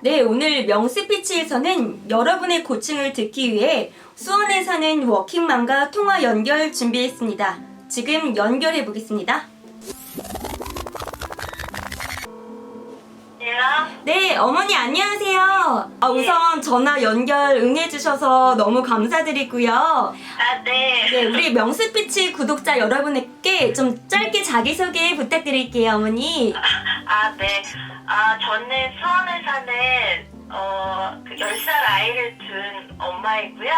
네, 오늘 명스피치에서는 여러분의 고충을 듣기 위해 수원에 사는 워킹맘과 통화 연결 준비했습니다. 지금 연결해 보겠습니다. 네, 어머니 안녕하세요. 아, 우선 전화 연결 응해주셔서 너무 감사드리고요. 아, 네. 네, 우리 명스피치 구독자 여러분께 좀 짧게 자기소개 부탁드릴게요, 어머니. 아, 네. 아, 저는 수 둔 엄마이고요.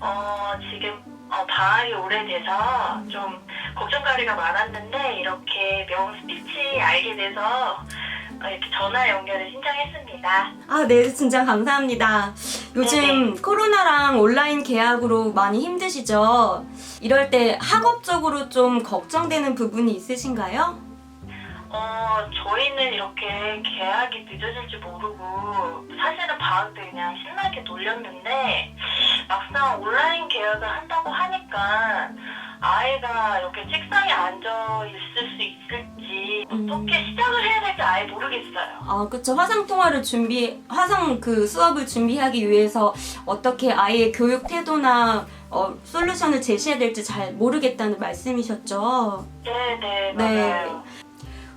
어, 지금 어, 방학이 오래돼서 좀 걱정거리가 많았는데 이렇게 명 스피치 알게 돼서 어, 이렇게 전화 연결을 신청했습니다. 아, 네, 진짜 감사합니다. 요즘 네네. 코로나랑 온라인 계약으로 많이 힘드시죠? 이럴 때 학업적으로 좀 걱정되는 부분이 있으신가요? 어, 저희는 이렇게 계약이 늦어질 줄 모르고 사실은 방학 때 그냥 신나게 놀렸는데 막상 온라인 계약을 한다고 하니까 아이가 이렇게 책상에 앉아 있을 수 있을지 음. 어떻게 시작을 해야 될지 아예 모르겠어요. 아, 그쵸. 화상 통화를 준비, 화상 그 수업을 준비하기 위해서 어떻게 아이의 교육 태도나 어, 솔루션을 제시해야 될지 잘 모르겠다는 말씀이셨죠? 네네 네. 맞아요.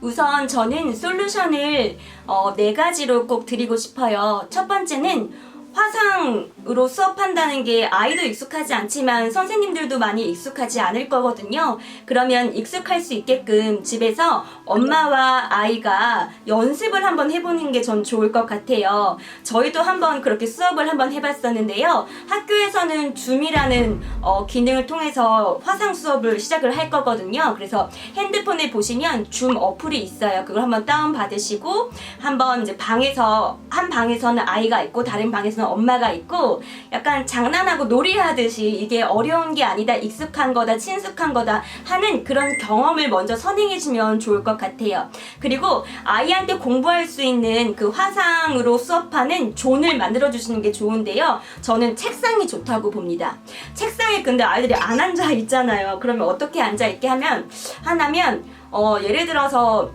우선 저는 솔루션을 어, 네 가지로 꼭 드리고 싶어요. 첫 번째는 화상으로 수업한다는 게 아이도 익숙하지 않지만 선생님들도 많이 익숙하지 않을 거거든요. 그러면 익숙할 수 있게끔 집에서 엄마와 아이가 연습을 한번 해보는 게 전 좋을 것 같아요. 저희도 한번 그렇게 수업을 한번 해봤었는데요. 학교에서는 줌이라는 어, 기능을 통해서 화상 수업을 시작을 할 거거든요. 그래서 핸드폰에 보시면 줌 어플이 있어요. 그걸 한번 다운 받으시고 한번 이제 방에서 한 방에서는 아이가 있고 다른 방에서는 엄마가 있고 약간 장난하고 놀이하듯이 이게 어려운 게 아니다 익숙한 거다 친숙한 거다 하는 그런 경험을 먼저 선행해 주면 좋을 것 같아요. 그리고 아이한테 공부할 수 있는 그 화상으로 수업하는 존을 만들어 주시는 게 좋은데요. 저는 책상이 좋다고 봅니다. 책상에 근데 아이들이 안 앉아 있잖아요. 그러면 어떻게 앉아 있게 하면 하나면 어 예를 들어서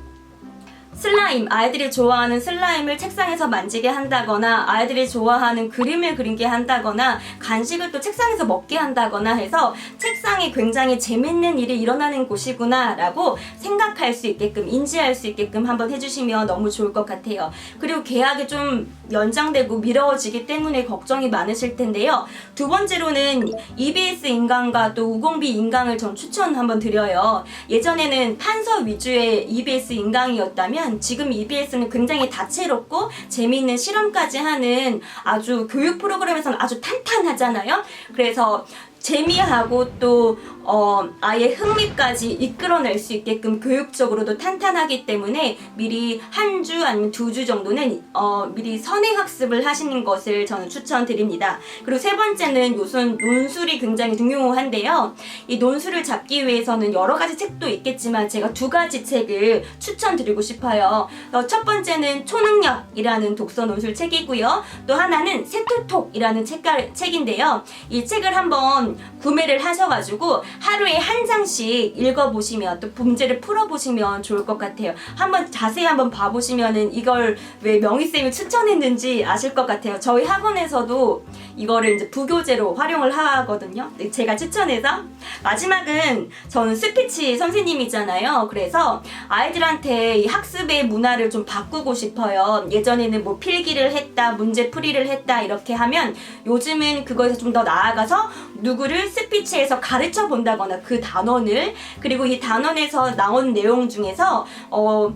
슬라임, 아이들이 좋아하는 슬라임을 책상에서 만지게 한다거나 아이들이 좋아하는 그림을 그리게 한다거나 간식을 또 책상에서 먹게 한다거나 해서 책상이 굉장히 재밌는 일이 일어나는 곳이구나 라고 생각할 수 있게끔 인지할 수 있게끔 한번 해주시면 너무 좋을 것 같아요. 그리고 계약이 좀 연장되고 미뤄지기 때문에 걱정이 많으실 텐데요. 두 번째로는 EBS 인강과 또 우공비 인강을 전 추천 한번 드려요. 예전에는 판서 위주의 EBS 인강이었다면 지금 EBS는 굉장히 다채롭고 재미있는 실험까지 하는 아주 교육 프로그램에서는 아주 탄탄하잖아요. 그래서 재미하고 또 어, 아예 흥미까지 이끌어낼 수 있게끔 교육적으로도 탄탄하기 때문에 미리 한 주 아니면 두 주 정도는 어, 미리 선행 학습을 하시는 것을 저는 추천드립니다. 그리고 세 번째는 요즘 논술이 굉장히 중요한데요. 이 논술을 잡기 위해서는 여러 가지 책도 있겠지만 제가 두 가지 책을 추천드리고 싶어요. 어, 첫 번째는 초능력이라는 독서 논술 책이고요. 또 하나는 세토톡이라는 책가, 책인데요. 이 책을 한번 구매를 하셔가지고 하루에 한 장씩 읽어보시면 또 문제를 풀어보시면 좋을 것 같아요. 한번 자세히 한번 봐보시면은 이걸 왜 명희쌤이 추천했는지 아실 것 같아요. 저희 학원에서도 이거를 이제 부교재로 활용을 하거든요. 네, 제가 추천해서 마지막은 저는 스피치 선생님이잖아요. 그래서 아이들한테 이 학습의 문화를 좀 바꾸고 싶어요. 예전에는 뭐 필기를 했다, 문제 풀이를 했다 이렇게 하면 요즘은 그거에서 좀 더 나아가서 누구 를 스피치에서 가르쳐 본다거나 그 단원을 그리고 이 단원에서 나온 내용 중에서 어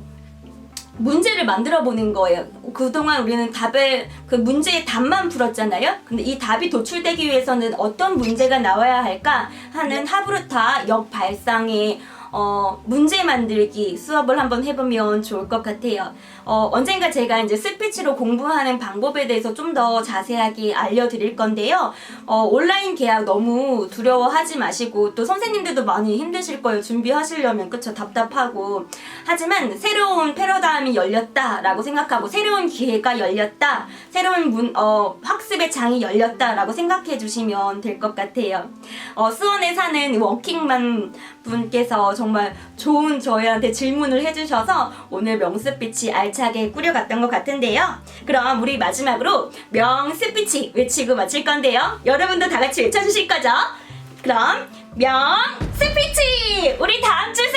문제를 만들어 보는 거예요. 그동안 우리는 답을 그 문제의 답만 풀었잖아요. 근데 이 답이 도출되기 위해서는 어떤 문제가 나와야 할까 하는 하브루타 역발상의 어, 문제 만들기 수업을 한번 해보면 좋을 것 같아요. 어, 언젠가 제가 이제 스피치로 공부하는 방법에 대해서 좀 더 자세하게 알려드릴 건데요. 어, 온라인 계약 너무 두려워하지 마시고 또 선생님들도 많이 힘드실 거예요. 준비하시려면 그쵸 답답하고 하지만 새로운 패러다임이 열렸다라고 생각하고 새로운 기회가 열렸다, 새로운 문, 어, 학습의 장이 열렸다라고 생각해 주시면 될 것 같아요. 어, 수원에 사는 워킹맘 분께서 정말 정말 좋은 저희한테 질문을 해주셔서 오늘 명스피치 알차게 꾸려갔던 것 같은데요. 그럼 우리 마지막으로 명스피치 외치고 마칠 건데요. 여러분도 다 같이 외쳐주실 거죠? 그럼 명스피치! 우리 다음 주에